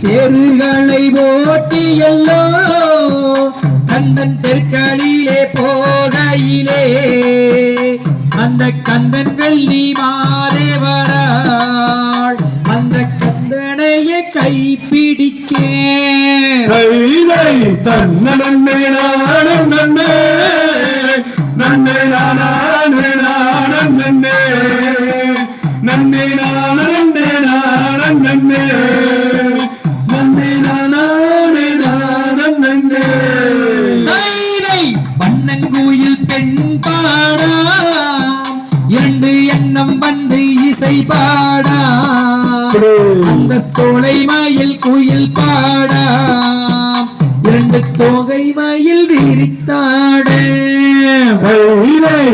தேருகளை ஓட்டி எல்லோ கந்தன் தெற்களிலே போகையிலே. அந்த கந்தன் வெள்ளி மாலே வராள் அந்த கந்தனையை கைப்பிடிக்கே கைதை தன்ன நன்னே நானும் நன்மை நன்மை நானா இசை பாடா. அந்த சோலை மயில் குயில் பாடா. இரண்டு தோகை மயில் விரித்தாட. கைதை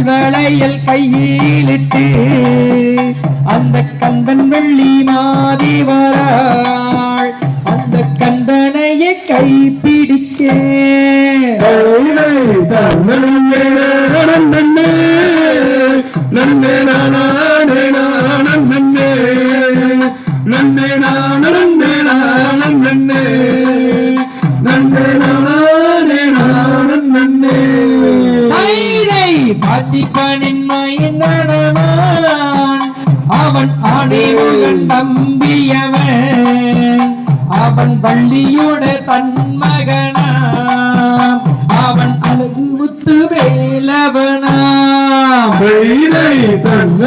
கல்வளையல் கையிலிட்டு அந்த கந்தன் வெள்ளி மாதி வராள். அந்த கந்தனையை கைப்பிடிக்க. கைதை தன்ன நானே நானும் நன்னே. நன்னே நான பார்த்திப்பனின் மைந்தனவான் அவன் ஆணையுடன் நம்பியவன் அவன் வள்ளியோட தன் மகனாம் அவன் அழகு முத்து வேலவனாம். கைதை தன்ன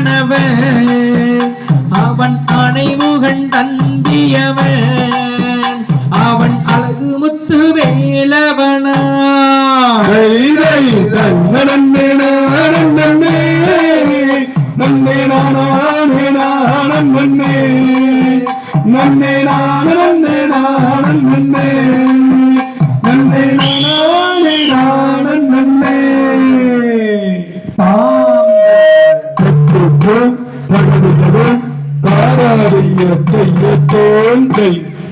ஆனவன் அவன் அணைமுகன் தந்தியவன் அவன் அழகு முத்து வேலவனா நன்னே நானே நானே நன்னே நானே நானே தகுதிகளும் தாராடியத்தை தோல்கை